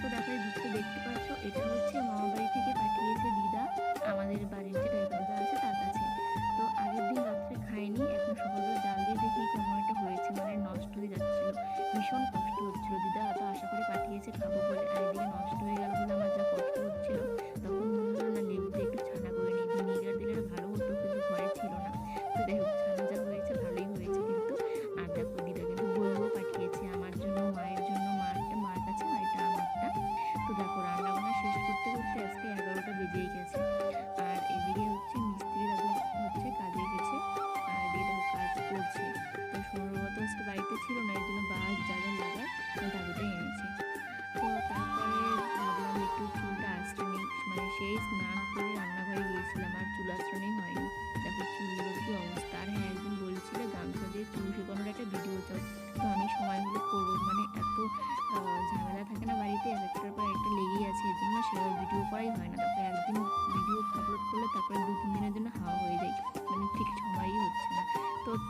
তো দেখায় দেখতে পাচ্ছ এটা হচ্ছে মামা বাড়ি থেকে পাঠিয়েছে দিদা আমাদের বাড়ির যে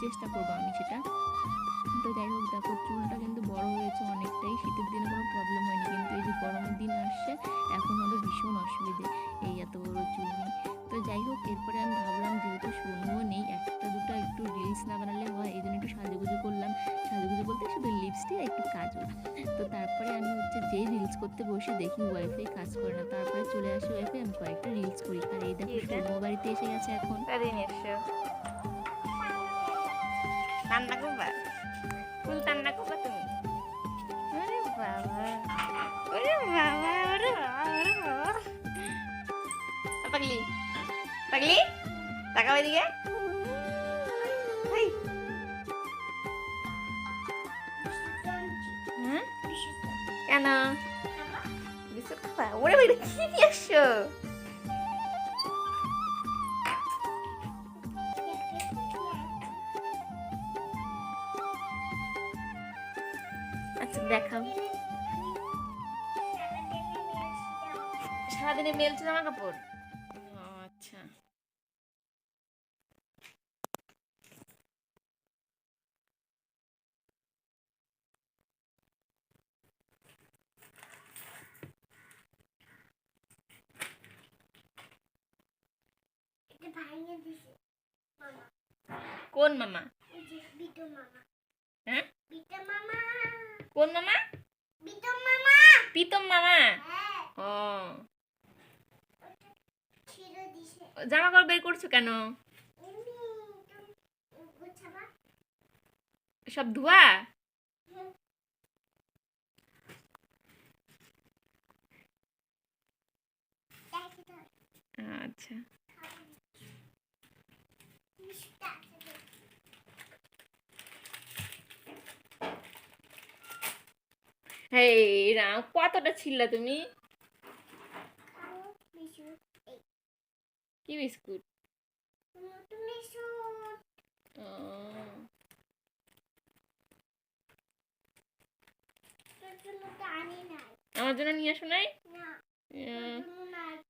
চেষ্টা করব আমি সেটা। তো যাই হোক দেখো চুলটা কিন্তু বড় হয়েছে অনেকটাই। শীতের দিনে কোনো প্রবলেম হয়নি কিন্তু এই যে গরমের দিন আসছে এখন হবে ভীষণ অসুবিধে এই এত বড় চুল নিয়ে। তো যাই হোক এরপরে আমি ভাবলাম যেহেতু সোনুও নেই একটা দুটো একটু রিলস না বানালে হয় এই জন্য একটু সাজুগুজু করলাম। সাজুগুজু বলতে শুধু লিপস্টিক একটু কাজল। তো তারপরে আমি হচ্ছে যেই রিলস করতে বসে দেখি ওয়াইফাই কাজ করে না তারপরে চলে আসি ওয়াইফাই আমি কয়েকটা রিলস করি। আর এই দেখো বাড়িতে এসে গেছে এখন। রান্না করবা ফুল রান্না করবা তুমি ওরে বাবা ওরে বাবা ওরে বাবা পাগলি পাগলি তাকাও এদিকে? কেন বিস্কুট ওরে বাবা, কি নিয়ে আসছো আচ্ছা দেখাও। সারাদিনে মেলছে জামা কাপড়? আচ্ছা। কোন মামা ওই যে বিটু মামা হ্যাঁ বিটু মামা কোন মামা? বিটু মামা। প্রীতম মামা? হ্যাঁ। ও। জামা কাপড় বের করছ কেন? সব ধোয়া? আচ্ছা মিষ্টি আছে দেখি। হেই রাম কতটা ছিললা তুমি? কি বিস্কুট? আমার জন্য নিয়ে আসো নাই?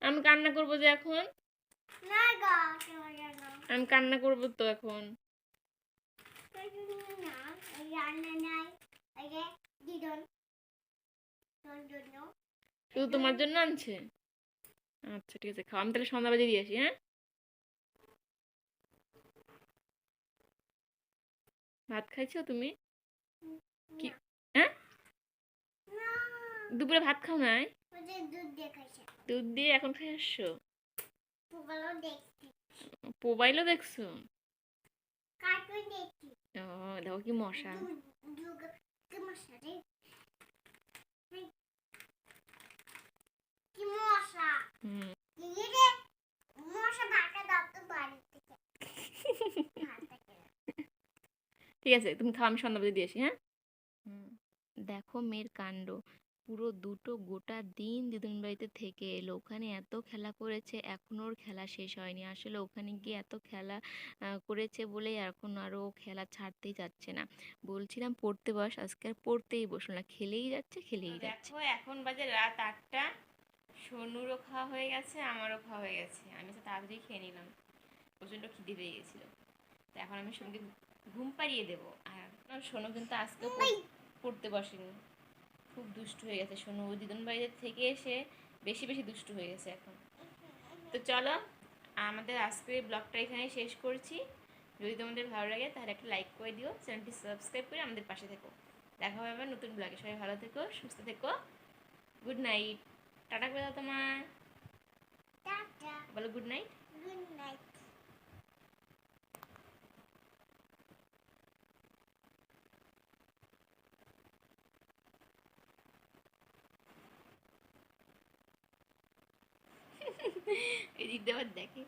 আমি কান্না করব যে এখন? আমি কান্না করব তো এখন। রান্না নাই। দিদন শুধু তোমার জন্য আনছে? আচ্ছা ঠিক আছে খাও। আমি তাহলে সন্ধ্যা বাজে দিয়ে আসি হ্যাঁ? ভাত খাইছো তুমি? কি হ্যাঁ? দুপুরে ভাত খাও নাই? দুধ দিয়ে এখন খাই আসছো? মোবাইলও দেখছ? ও দেখো কি মশা দুধ দুধ কি মশা রে এই, কি মশা হুম কি রে মশা ভাটা দাও তো বাড়ি থেকে ভাত থেকে। ঠিক আছে তুমি খাও আমি সন্ধ্যা বাজে দিয়ে আসি হ্যাঁ? দেখো মেয়ের কাণ্ড। পুরো দুটো গোটা দিন দিদুন বাড়িতে থেকে এলো। ওখানে এত খেলা করেছে এখনও ওর খেলা শেষ হয়নি। আসলে ওখানে গিয়ে এত খেলা করেছে বলেই এখন আরও খেলা ছাড়তেই যাচ্ছে না। বলছিলাম পড়তে বস আজকে আর পড়তেই বসল না। খেলেই যাচ্ছে খেলেই যাচ্ছে। দেখো এখন বাজে রাত আটটা। সোনুরও খাওয়া হয়ে গেছে আমারও খাওয়া হয়ে গেছে। আমি তো তাড়াতাড়ি খেয়ে নিলাম। প্রচণ্ড খিদে পেয়ে গেছিল। তো এখন আমি সোনুকে ঘুম পাড়িয়ে দেবো। আর সোনু কিন্তু আজকেও পড়- পড়তে বসেনি। খুব দুষ্ট হয়ে গেছে সোনু। দিদুন বাড়িতে থেকে এসে বেশি বেশি দুষ্টু হয়ে গেছে এখন। তো চলো আমাদের আজকের ব্লগটা এখানে শেষ করছি। যদি তোমাদের ভালো লাগে তাহলে একটা লাইক করে দিও। চ্যানেলটি সাবস্ক্রাইব করে আমাদের পাশে থেকো। দেখা হবে আবার নতুন ব্লগে। সবাই ভালো থেকো সুস্থ থেকো। গুড নাইট টাটা করে দাও তোমার। বলো গুড নাইট গুড নাইট এই দিক দিয়ে দেখে।